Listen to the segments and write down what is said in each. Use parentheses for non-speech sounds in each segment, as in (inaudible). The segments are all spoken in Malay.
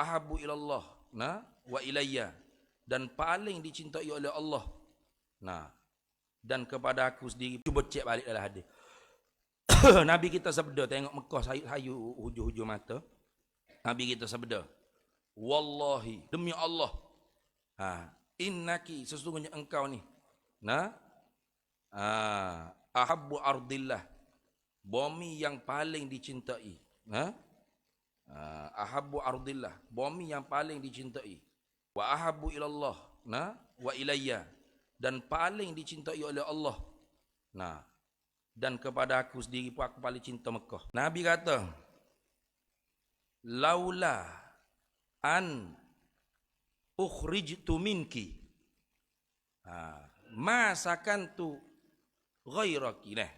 ahabbu ilallah. Nah wa ilayya. Dan paling dicintai oleh Allah. Nah dan kepada aku sendiri. Cuba cek balik dalam hadis. (coughs) Nabi kita sabda tengok Mekah sayu, sayu hujung-hujung mata. Nabi kita sabda wallahi demi Allah ha innaki sesungguhnya engkau ni nah ha ahabbu ardillah bumi yang paling dicintai ha uh, ahabbu ardillah bumi yang paling dicintai. Wa ahabbu ilallah nah wa ilayya dan paling dicintai oleh Allah. Nah dan kepada aku sendiri pun aku paling cinta Mekah. Nabi kata laula an ukhrijtu minki. Ha ma sakantu ghairaki nah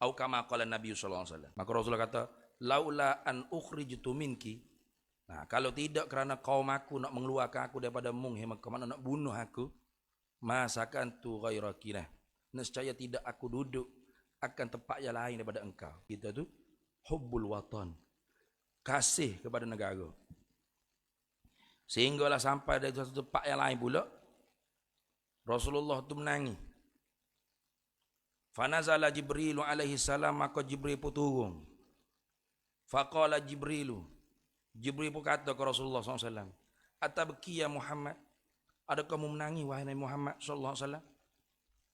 atau kama qala nabi sallallahu alaihi wasallam. Maka rasulullah kata laula an ukhrijtu minki. Nah kalau tidak kerana kaum aku nak mengeluarkan aku daripada mung he maka mana nak bunuh aku? Masakan tu ghairaki nah nescaya tidak aku duduk akan tempat yang lain daripada engkau. Kita tu. Hubbul watan. Kasih kepada negara. Sehinggalah sampai dari satu tempat yang lain pula Rasulullah tu menangis Fanazala Jibril alaihi salam maka Jibril pun turun Faqala Jibrilu. Jibril pun kata ke Rasulullah SAW. Atabki ya Muhammad. Ada kamu menangi wahai Nabi Muhammad SAW?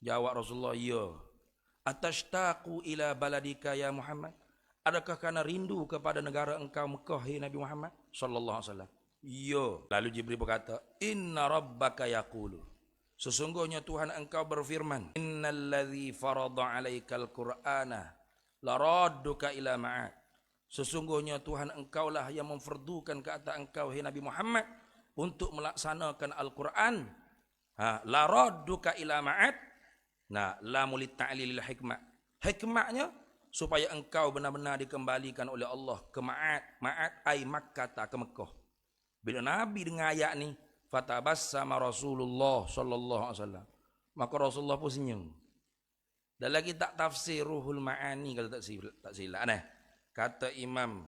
Jawab Rasulullah, ya. Atashtaqu ila baladika ya Muhammad. Adakah kerana rindu kepada negara engkau Mekah ya Nabi Muhammad sallallahu alaihi wasallam? Ya. Lalu Jibril berkata, "Inna rabbaka yaqulu." Sesungguhnya Tuhan engkau berfirman, "Innalladzi farada 'alaikal Qur'ana laradduka ila ma'ad." Sesungguhnya Tuhan engkau lah yang memferdukan ke atas engkau, hai Nabi Muhammad, untuk melaksanakan Al-Quran. Ha, la radduka ila ma'at. Nah, la mulit ta'lilil hikmah. Hikmahnya, supaya engkau benar-benar dikembalikan oleh Allah ke ma'at. Ma'at ay Makkata ke Mekah. Bila Nabi dengar ayat ni, fatabassama Rasulullah sallallahu alaihi wasallam. Maka Rasulullah pun senyum. Dan lagi tak tafsir ruhul ma'ani kalau tak silap, tak silap. Nah, kata Imam